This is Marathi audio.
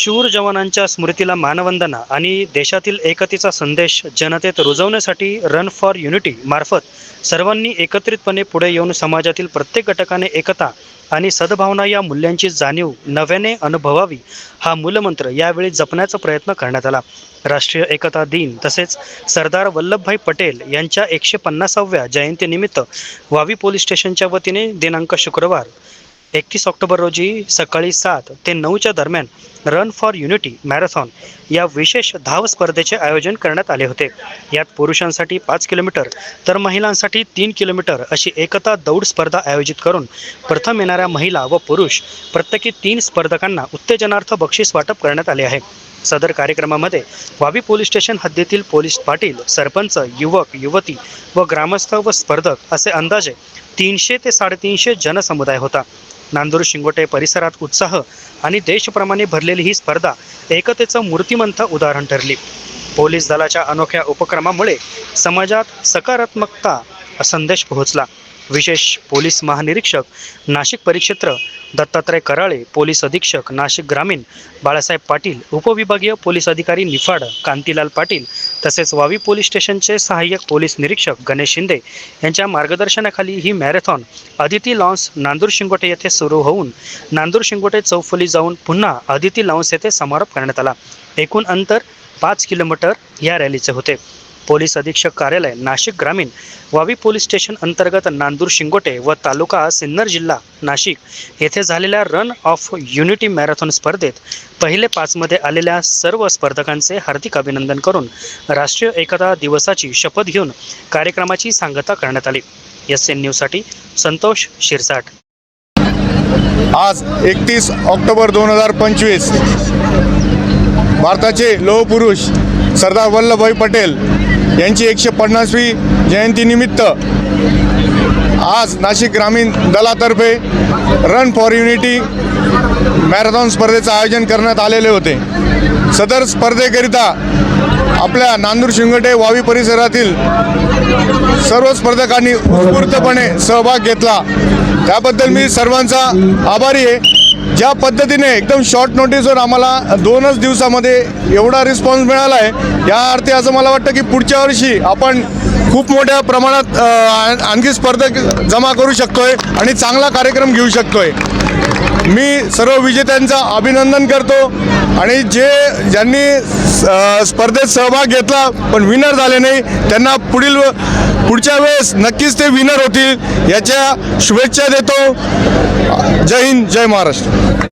शूर जवानांच्या स्मृतीला मानवंदना आणि देशातील एकतेचा संदेश जनतेत रुजवण्यासाठी रन फॉर युनिटी मार्फत सर्वांनी एकत्रितपणे पुढे येऊन समाजातील प्रत्येक घटकाने एकता आणि सद्भावना या मूल्यांची जाणीव नव्याने अनुभवावी हा मूलमंत्र यावेळी जपण्याचा प्रयत्न करण्यात आला. राष्ट्रीय एकता दिन तसेच सरदार वल्लभभाई पटेल यांच्या एकशे पन्नासाव्या जयंतीनिमित्त वावी पोलीस स्टेशनच्या वतीने दिनांक शुक्रवार एकतीस ऑक्टोबर रोजी सकाळी सात ते नऊच्या दरम्यान रन फॉर युनिटी मॅरेथॉन या विशेष धाव स्पर्धेचे आयोजन करण्यात आले होते. यात पुरुषांसाठी पाच किलोमीटर तर महिलांसाठी तीन किलोमीटर अशी एकता दौड स्पर्धा आयोजित करून प्रथम येणाऱ्या महिला व पुरुष प्रत्येकी तीन स्पर्धकांना उत्तेजनार्थ बक्षीस वाटप करण्यात आले आहे. सदर कार्यक्रमामध्ये वावी पोलीस स्टेशन हद्दीतील पोलीस पाटील सरपंच युवक युवती व ग्रामस्थ व स्पर्धक असे अंदाजे तीनशे ते साडेतीनशे जनसमुदाय होता. नांदूर शिंगोटे परिसरात उत्साह आणि देशप्रमाणे भरलेली ही स्पर्धा एकतेचं मूर्तिमंत उदाहरण ठरली. पोलीस दलाच्या अनोख्या उपक्रमामुळे समाजात सकारात्मकता संदेश पोहोचला. विशेष पोलीस महानिरीक्षक नाशिक परिक्षेत्र दत्तात्रय कराळे पोलीस अधीक्षक नाशिक ग्रामीण बाळासाहेब पाटील उपविभागीय पोलीस अधिकारी निफाड कांतीलाल पाटील तसेच वावी पोलीस स्टेशनचे सहाय्यक पोलीस निरीक्षक गणेश शिंदे यांच्या मार्गदर्शनाखाली ही मॅरेथॉन अदिती लॉन्स नांदूर शिंगोटे येथे सुरू होऊन नांदूर शिंगोटे चौफुली जाऊन पुन्हा अदिती लॉन्स येथे समारोप करण्यात आला. एकूण अंतर पाच किलोमीटर या रॅलीचे होते. पोलीस अधीक्षक कार्यालय नाशिक ग्रामीण वावी पोलीस स्टेशन अंतर्गत नांदूर शिंगोटे व तालुका सिन्नर जिल्हा नाशिक येथे झालेल्या रन ऑफ युनिटी मॅरेथॉन स्पर्धेत पहिले पाचमध्ये आलेल्या सर्व स्पर्धकांचे हार्दिक अभिनंदन करून राष्ट्रीय एकता दिवसाची शपथ घेऊन कार्यक्रमाची सांगता करण्यात आली. एस एन न्यूजसाठी संतोष शिरसाट. आज एकतीस ऑक्टोबर दोन हजार पंचवीस भारताचे लोहपुरुष सरदार वल्लभभाई पटेल यांची एकशे पन्नासवी जयंतीनिमित्त आज नाशिक ग्रामीण दलातर्फे रन फॉर युनिटी मॅरेथॉन स्पर्धेचं आयोजन करण्यात आलेले होते. सदर स्पर्धेकरिता आपल्या नांदूर शिंगटे वावी परिसरातील सर्व स्पर्धकांनी उत्स्फूर्तपणे सहभाग घेतला. त्याबद्दल मी सर्वांचा आभारी आहे. ज्या पद्धतीने एकदम शॉर्ट नोटीसवर आम्हाला दोनच दिवसामध्ये एवढा रिस्पॉन्स मिळाला आहे या अर्थी असं मला वाटतं की पुढच्या वर्षी आपण खूप मोठ्या प्रमाणात आणखी स्पर्धक जमा करू शकतोय आणि चांगला कार्यक्रम घेऊ शकतोय. मी सर्व विजेत्यांचं अभिनंदन करतो आणि जे ज्यांनी स्पर्धेत सहभाग घेतला पण विनर झाले नाही त्यांना पुढील व- पुढच्या वेळेस नक्कीच ते विनर होतील. याच्या शुभेच्छा देतो. जय हिंद जय महाराष्ट्र.